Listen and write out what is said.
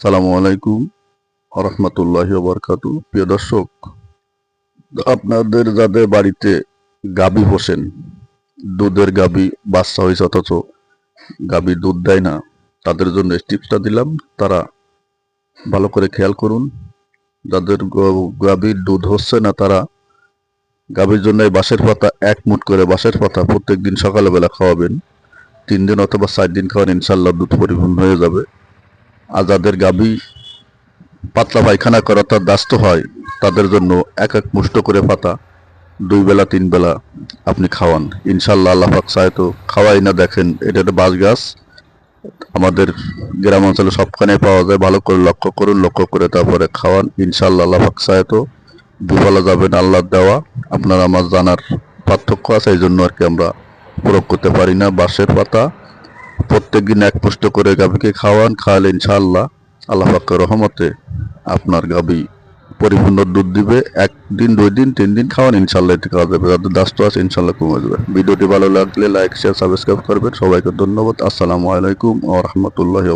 সালামু আলাইকুম রহমতুল্লাহ বরকাতু প্রিয় দর্শক, আপনাদের যাদের বাড়িতে গাবি বসেন, দুধের গাবি বাচ্চা হয়েছে অথচ গাবি দুধ দেয় না, তাদের জন্য টিপসটা দিলাম। তারা ভালো করে খেয়াল করুন, যাদের গাভীর দুধ হচ্ছে না, তারা গাভীর জন্য এই বাঁশের পাতা এক মুঠ করে বাঁশের পাতা প্রত্যেক দিন সকালবেলা খাওয়াবেন, তিন দিন অথবা চার দিন খাওয়ান ইনশাল্লাহ দুধ পরিপূর্ণ হয়ে যাবে। আর যাদের গাভী পাতলা পায়খানা করা তার দাস্ত হয়, তাদের জন্য এক এক মুষ্ট করে পাতা, দুই বেলা, তিন বেলা আপনি খাওয়ান। ইনশাল্লাহ আল্লাহ পাক তো খাওয়াই না, দেখেন এটা একটা বাঁশ গাছ। আমাদের গ্রাম অঞ্চলে সবখানে পাওয়া যায়, ভালো করে লক্ষ্য করুন, লক্ষ্য করে তারপরে খাওয়ান। ইনশাল্লাহ আল্লাহ পাক তো বিফলা যাবেন আল্লাহ দেওয়া, আপনার আমার জানার পার্থক্য আছে, এই জন্য আর কি আমরা প্রয়োগ করতে পারি না। বাঁশের পাতা প্রত্যেকদিন এক পুষ্ট করে গাভীকে খাওয়ান, খাওয়ালে ইনশাল্লাহ আল্লাহ পাকের রহমতে আপনার গাভী পরিপূর্ণ দুধ দিবে। একদিন দুই দিন তিন দিন খাওয়ান ইনশাল্লাহ এটি খাওয়া যাবে যাদের দাস্ত আছে ইনশাল্লাহ কমে যাবে। ভিডিওটি ভালো লাগলে লাইক, শেয়ার, সাবস্ক্রাইব করবেন। সবাইকে ধন্যবাদ। আসসালামু আলাইকুম ও রহমতুল্লাহ